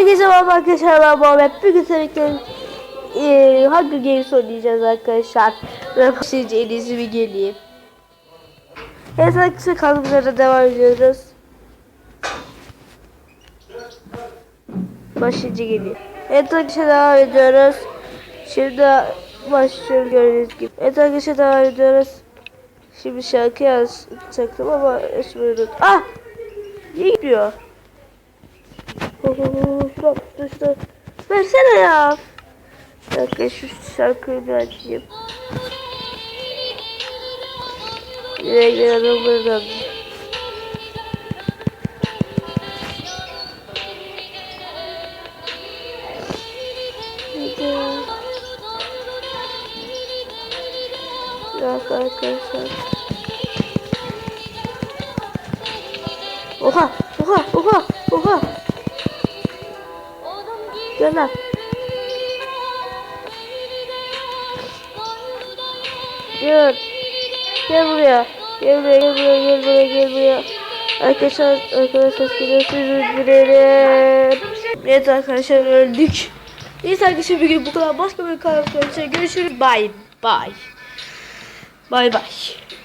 Herkese merhaba arkadaşlar ben Muhammed. Bugün seninle e, Hunger Games oynayacağız arkadaşlar. Ve sizce en iyisi bir geleyim. Evet arkadaşlar kanalımıza devam ediyoruz. Başlıca geliyor. Evet arkadaşlar devam ediyoruz. Şimdi başlıyoruz gördüğünüz gibi. Evet arkadaşlar devam ediyoruz. Şimdi şarkı yazacaktım ama ismini unuttum. Ah! İyi gidiyor. Bak işte. Versene ya. Bir dakika şu şarkıyı bir açayım. Yine gidelim buradan. Bir dakika arkadaşlar. Oha! Oha! Oha! Oha! Gel lan. Gel. Gel buraya. Gel buraya, gel buraya, gel buraya, gel buraya. Arkadaşlar, arkadaşlar geliyorsunuz dilerim. Evet arkadaşlar öldük. Neyse arkadaşlar bugün bu kadar. Başka bir kanal görüşürüz. Görüşürüz. Bye bye. Bye bye.